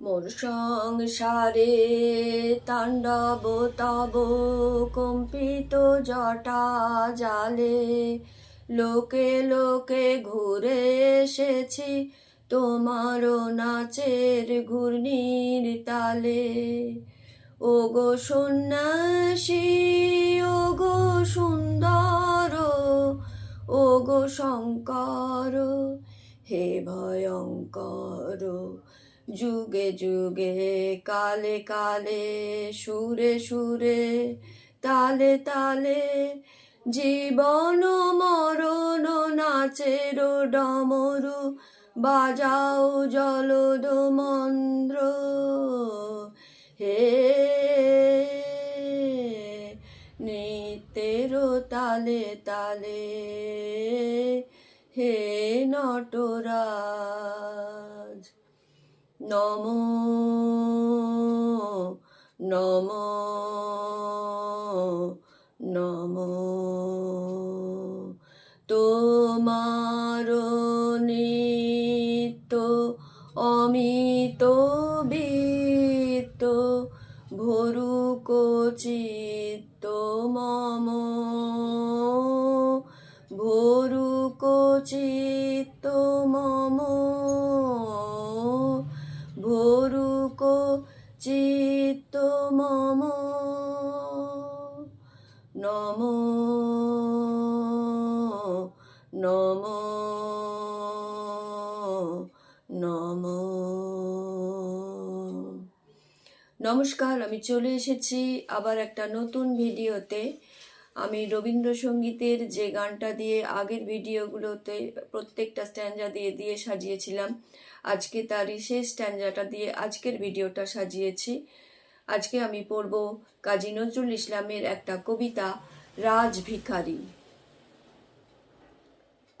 মোর সংসারে তাণ্ডব তব কম্পিত জটা জালে। লোকে লোকে ঘুরে এসেছি তোমার নাচের ঘূর্ণির তালে। ও গো সন্ন্যাসী ও গো সুন্দর ও গো শঙ্কর, হে ভয়ঙ্কর যুগে যুগে কালে কালে, সুরে সুরে, তালে তালে, জীবন মরণ নাচের ডমরু, বাজাও জলদ মন্দ্র হে নৃত্যের তালে তালে, হে নটরাজ। নম নম নম। তোমার নিত্য অমিত বিত্ত ভরুক চিত্ত নম নম নম। নমস্কার, আমি চলে এসেছি আবার একটা নতুন ভিডিওতে। আমি রবীন্দ্রসঙ্গীতের যে গানটা দিয়ে আগের ভিডিওগুলোতে প্রত্যেকটা স্ট্যান্ডা দিয়ে দিয়ে সাজিয়েছিলাম, আজকে তারই শেষ স্ট্যান্ডাটা দিয়ে আজকের ভিডিওটা সাজিয়েছি। আজকে আমি পড়ব কাজী নজরুল ইসলামের একটা কবিতা রাজ ভিখারি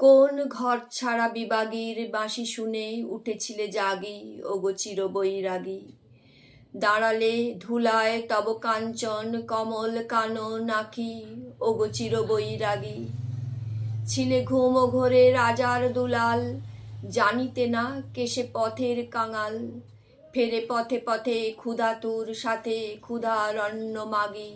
কোন ঘর ছাড়া বিবাগীর বাঁশি শুনে উঠেছিলে জাগি, ওগো চির বৈরাগী দাঁড়ালে ধুলায় তব কাঞ্চন, কমল কানো নাকি ওগো চির বৈরাগী ছিলে ঘুম ঘোরে রাজার দুলাল, জানিতে না কেসে পথের কাঙাল। ফেরে পথে পথে ক্ষুধাতুর সাথে ক্ষুধার অন্ন মাগি।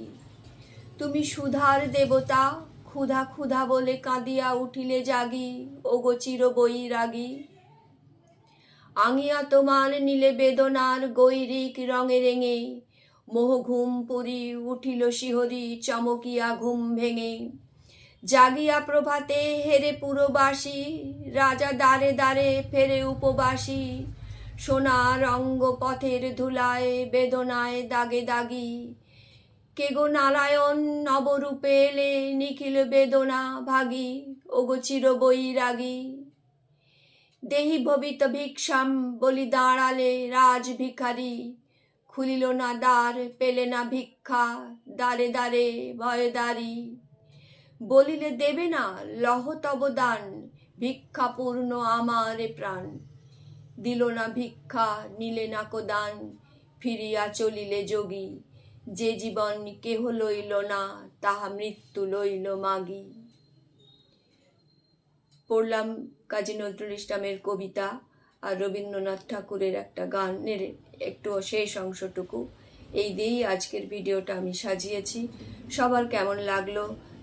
তুমি সুধার দেবতা, ক্ষুধা ক্ষুধা বলে কাঁদিয়া উঠিলে জাগি ও ওগো চির বৈরাগী আঙিয়া তোমার নীলে বেদনার গৈরিক রঙে রেঙে, মোহ ঘুম পুরি উঠিল শিহরি চমকিয়া ঘুম ভেঙে। জাগিয়া প্রভাতে হেরে পুরবাসী, রাজা দাঁড়ে দাঁড়ে ফেরে উপবাসী, সোনার অঙ্গ পথের ধুলায় বেদনায় দাগে দাগি কে গো নারায়ণ নবরূপে এলে নিখিল বেদনা ভাগি ওগো চির বৈরাগী দেহি ভবিত ভিক্ষাম বলি দাঁড়ালে রাজ ভিখারি, খুলিল না দ্বার, পেলে না ভিক্ষা, দ্বারে দ্বারে ভয় দাঁড়ি। বলিলে দেবে না, লহ তব দান, ভিক্ষা পূর্ণ আমার প্রাণ। দিল না ভিক্ষা, নিলে না কো দান, ফিরিয়া চলিলে যোগী। যে জীবন কেহ লইল না, তাহা মৃত্যু লইল মাগি। পড়লাম কাজী নজরুল ইসলামের কবিতা আর রবীন্দ্রনাথ ঠাকুরের একটা গানের একটু শেষ অংশটুকু। এই দিয়েই আজকের ভিডিওটা আমি সাজিয়েছি। সবার কেমন লাগল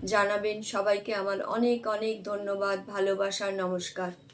জানাবেন। সবাইকে আমার অনেক অনেক ধন্যবাদ, ভালোবাসা, নমস্কার।